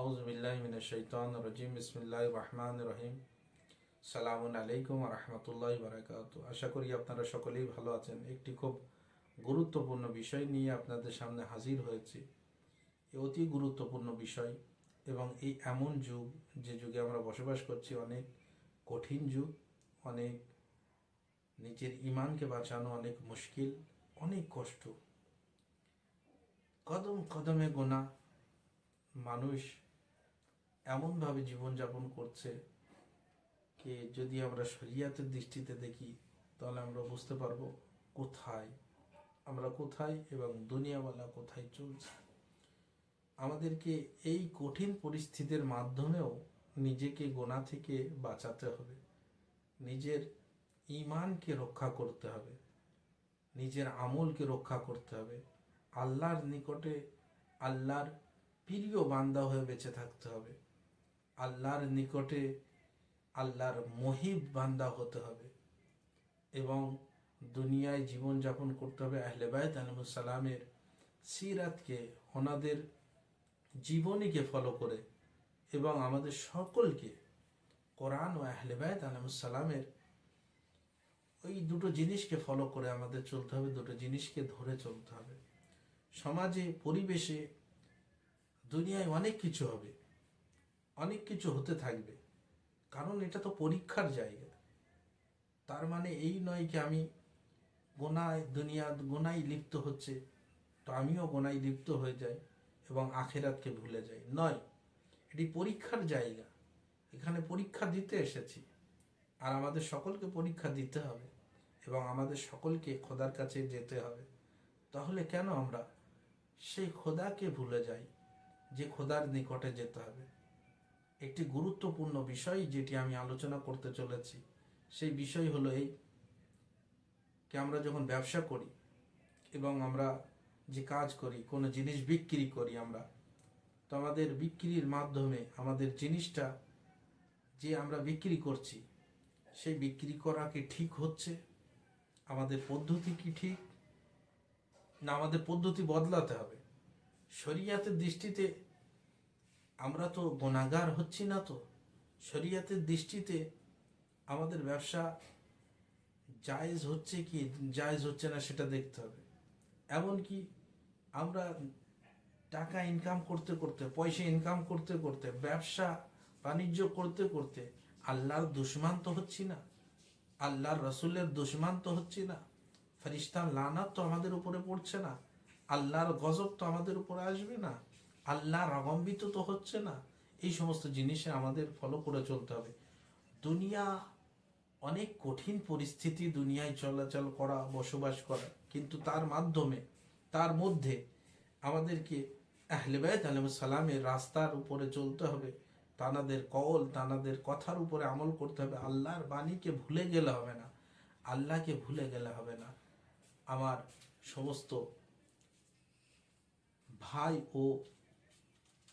আউজবিল্লাহমিনশৈতান রজিম। বিসমিল্লাহ রহমান রহিম। সালামুন আলাইকুম রহমতুল্লাহ বারাকাত আশা করি আপনারা সকলেই ভালো আছেন। একটি খুব গুরুত্বপূর্ণ বিষয় নিয়ে আপনাদের সামনে হাজির হয়েছি। অতি গুরুত্বপূর্ণ বিষয় এবং এই এমন যুগ, যে যুগে আমরা বসবাস করছি, অনেক কঠিন যুগ, অনেক নিজের ইমানকে বাঁচানো, অনেক মুশকিল, অনেক কষ্ট। কদম কদমে গোনা মানুষ এমনভাবে জীবনযাপন করছে যে যদি আমরা শরিয়াতের দৃষ্টিতে দেখি, তাহলে আমরা বুঝতে পারব কোথায়, আমরা কোথায় এবং দুনিয়াওয়ালা কোথায় চলছে। আমাদেরকে এই কঠিন পরিস্থিতির মাধ্যমেও নিজেকে গোনা থেকে বাঁচাতে হবে। নিজের ইমানকে রক্ষা করতে হবে। নিজের আমলকে রক্ষা করতে হবে। আল্লাহর নিকটে আল্লাহর প্রিয় বান্দা হয়ে বেঁচে থাকতে হবে। আল্লাহর নিকটে আল্লাহর মহিব বান্দা হতে হবে এবং দুনিয়ায় জীবনযাপন করতে হবে আহলেবায়ত আলমুসালামের সিরাতকে, ওনাদের জীবনীকে ফলো করে এবং আমাদের সকলকে কোরআন ও আহলেবায়ত আলমুসালামের ওই দুটো জিনিসকে ফলো করে আমাদের চলতে হবে, দুটো জিনিসকে ধরে চলতে হবে। সমাজে, পরিবেশে, দুনিয়ায় অনেক কিছু হবে। অনেক কিছু হতে থাকবে। কারণ এটা তো পরীক্ষার জায়গা। তার মানে এই নয় কি আমি গোনায় দুনিয়া গোনায় লিপ্ত হচ্ছে, তো আমিও গোনায় লিপ্ত হয়ে যাই এবং আখেরাতকে ভুলে যাই। নয়, এটি পরীক্ষার জায়গা। এখানে পরীক্ষা দিতে এসেছি। আর আমাদের সকলকে পরীক্ষা দিতে হবে এবং আমাদের সকলকে খোদার কাছে যেতে হবে। তাহলে কেন আমরা সেই খোদাকে ভুলে যাই, যে খোদার নিকটে যেতে হবে? একটি গুরুত্বপূর্ণ বিষয় যেটি আমি আলোচনা করতে চলেছি। সেই বিষয় হলো এই কি আমরা যখন ব্যবসা করি এবং আমরা যে কাজ করি, কোনো জিনিস বিক্রি করি আমরা, তো আমাদের বিক্রির মাধ্যমে আমাদের জিনিসটা যে আমরা বিক্রি করছি, সেই বিক্রি করা কি ঠিক হচ্ছে? আমাদের পদ্ধতি কি ঠিক? না, আমাদের পদ্ধতি বদলাতে হবে। শরিয়াতের দৃষ্টিতে আমরা তো গোনাগার হচ্ছি না তো। শরিয়াতের দৃষ্টিতে আমাদের ব্যবসা জায়েজ হচ্ছে কি, জায়েজ হচ্ছে না সেটা দেখতে হবে। এমনকি আমরা টাকা ইনকাম করতে করতে, পয়সা ইনকাম করতে করতে, ব্যবসা বাণিজ্য করতে করতে আল্লাহর দুশ্মান তো হচ্ছি না। আল্লাহর রসুলের দুশ্মান তো হচ্ছি না। ফরিস্তার লানাত তো আমাদের উপরে পড়ছে না। আল্লাহর গজব তো আমাদের উপরে আসবে না। আল্লাহর অগম্বিত তো হচ্ছে না। এই সমস্ত জিনিসে আমাদের ফলো করে চলতে হবে। দুনিয়া অনেক কঠিন পরিস্থিতি দুনিয়ায় চলাচল করা, বসবাস করা। কিন্তু তার মাধ্যমে, তার মধ্যে আমাদেরকে আহলেবায়ত আলম সালামের রাস্তার উপরে চলতে হবে। তানাদের কল তানাদের কথার উপরে আমল করতে হবে। আল্লাহর বাণীকে ভুলে গেলে হবে না। আল্লাহকে ভুলে গেলে হবে না। আমার সমস্ত ভাই ও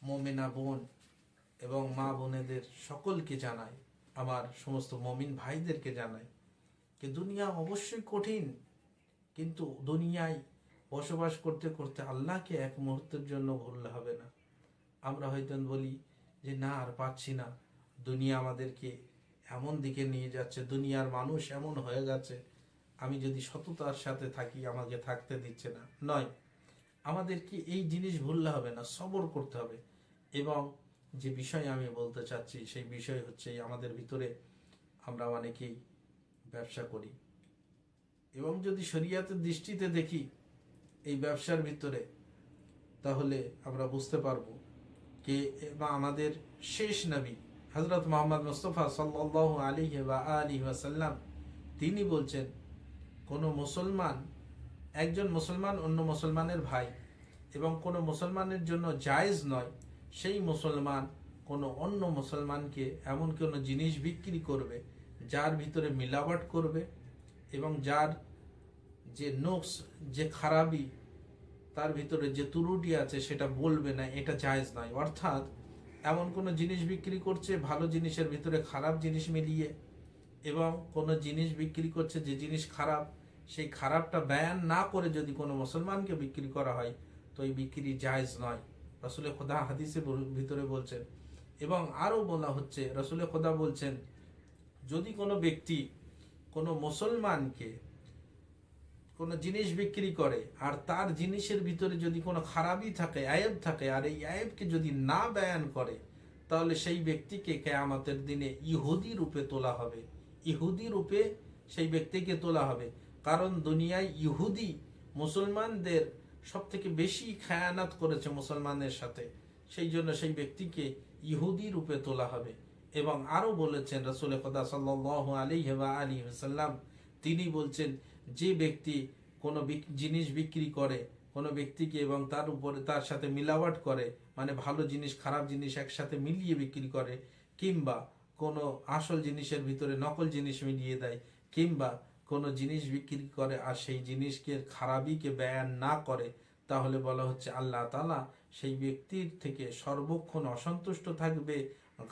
মমিনা বোন এবং মা বোনেদের সকলকে জানাই, আমার সমস্ত মমিন ভাইদেরকে জানাই যে দুনিয়া অবশ্যই কঠিন, কিন্তু দুনিয়ায় বসবাস করতে করতে আল্লাহকে এক মুহূর্তের জন্য ভুললে হবে না। আমরা হয়তো বলি যে না, আর পাচ্ছি না। দুনিয়া আমাদেরকে এমন দিকে নিয়ে যাচ্ছে, দুনিয়ার মানুষ এমন হয়ে গেছে আমি যদি সততার সাথে থাকি, আমাকে থাকতে দিচ্ছে না। নয়, আমাদেরকে এই জিনিস ভুললে হবে না, সবর করতে হবে। এবং যে বিষয় আমি বলতে চাচ্ছি, সেই বিষয় হচ্ছে আমাদের ভিতরে আমরা অনেকেই ব্যবসা করি। এবং যদি শরিয়াতের দৃষ্টিতে দেখি এই ব্যবসার ভিতরে, তাহলে আমরা বুঝতে পারব কে বা আমাদের শেষ নবী হজরত মোহাম্মদ মুস্তফা সাল্লাহ আলী বা আলী ওয়াসাল্লাম, তিনি বলছেন, কোনো মুসলমান, একজন মুসলমান অন্য মুসলমানের ভাই এবং কোনো মুসলমানের জন্য জায়েজ নয় সেই মুসলমান, কোনো অন্য মুসলমানকে এমন কোনো জিনিস বিক্রি করবে, যার ভিতরে মিলাবট করবে এবং যার যে নোকস, যে খারাপি, তার ভিতরে যে তুরুটি আছে সেটা বলবে না, এটা জায়জ নয়। অর্থাৎ এমন কোনো জিনিস বিক্রি করছে, ভালো জিনিসের ভিতরে খারাপ জিনিস মিলিয়ে এবং কোনো জিনিস বিক্রি করছে যে জিনিস খারাপ, সেই খারাপটা ব্যয়ান না করে যদি কোনো মুসলমানকে বিক্রি করা হয়, তো এই বিক্রি জায়জ নয়। রসুল খোদা হাদিসের ভিতরে বলছেন। এবং আরও বলা হচ্ছে, রসুল খোদা বলছেন, যদি কোনো ব্যক্তি কোনো মুসলমানকে কোনো জিনিস বিক্রি করে, আর তার জিনিসের ভিতরে যদি কোনো খারাপই থাকে, আয়েব থাকে, আর এই আয়েবকে যদি না বয়ান করে, তাহলে সেই ব্যক্তিকে কেয়ামতের দিনে ইহুদি রূপে তোলা হবে। ইহুদি রূপে সেই ব্যক্তিকে তোলা হবে। কারণ দুনিয়ায় ইহুদি মুসলমানদের সব থেকে বেশি খায়ানাত করেছে মুসলমানের সাথে, সেই জন্য সেই ব্যক্তিকে ইহুদি রূপে তোলা হবে। এবং আরও বলেছেন রসুল খোদা সাল্লাহ আলী হেবা আলী সাল্লাম তিনি বলছেন, যে ব্যক্তি কোনো জিনিস বিক্রি করে, কোনো ব্যক্তিকে এবং তার উপরে, তার সাথে মিলাওয়াট করে মানে ভালো জিনিস, খারাপ জিনিস একসাথে মিলিয়ে বিক্রি করে, কিংবা কোনো আসল জিনিসের ভিতরে নকল জিনিস মিলিয়ে দেয়, কিংবা কোনো জিনিস বিক্রি করে আর সেই জিনিসকে খারাপিকে ব্যয়ান না করে, তাহলে বলা হচ্ছে আল্লাহ তালা সেই ব্যক্তির থেকে সর্বক্ষণ অসন্তুষ্ট থাকবে,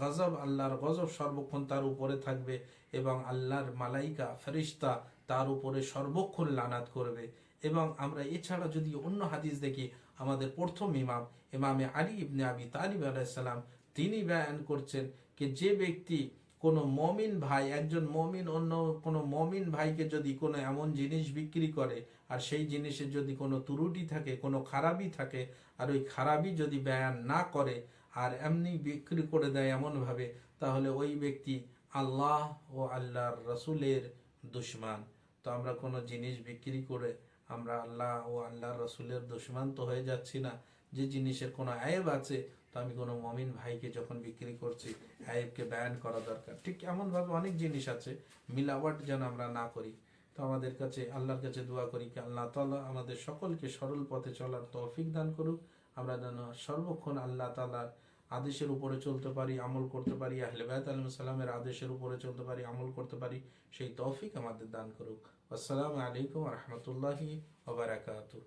গজব, আল্লাহর গজব সর্বক্ষণ তার উপরে থাকবে এবং আল্লাহর মালাইকা ফেরিস্তা তার উপরে সর্বক্ষণ লানাত করবে। এবং আমরা এছাড়া যদি অন্য হাদিস দেখি, আমাদের প্রথম ইমাম, ইমামে আলী ইবনে আবি তালিব আলাইসাল্লাম তিনি বয়ান করছেন যে যে ব্যক্তি কোনো মমিন ভাই, একজন মমিন, অন্য কোনো মমিন ভাইকে যদি কোনো এমন জিনিস বিক্রি করে, আর সেই জিনিসের যদি কোনো ত্রুটি থাকে, কোনো খারাপই থাকে, আর ওই খারাপই যদি বয়ান না করে, আর এমনি বিক্রি করে দেয় এমনভাবে, তাহলে ওই ব্যক্তি আল্লাহ ও আল্লাহর রসুলের দুশ্মান। তো আমরা কোনো জিনিস বিক্রি করে আমরা আল্লাহ ও আল্লাহর রসুলের দুশ্মান তো হয়ে যাচ্ছি না। যে জিনিসের কোনো আয়েব আছে তো আমি কোনো মমিন ভাইকে যখন বিক্রি করছি, আয়েবকে ব্যান করা দরকার। ঠিক এমনভাবে অনেক জিনিস আছে মিলাওয়াট যেন আমরা না করি। তো আমাদের কাছে, আল্লাহর কাছে দোয়া করি কি আল্লাহ তালা আমাদের সকলকে সরল পথে চলার তৌফিক দান করুক। আমরা যেন সর্বক্ষণ আল্লাহ তালার আদেশের উপরে চলতে পারি, আমল করতে পারি, আহলে বায়াত আলম সালামের আদেশের উপরে চলতে পারি, আমল করতে পারি, সেই তৌফিক আমাদের দান করুক। আসসালামু আলাইকুম রহমতুল্লাহি ওবরাকাতুহ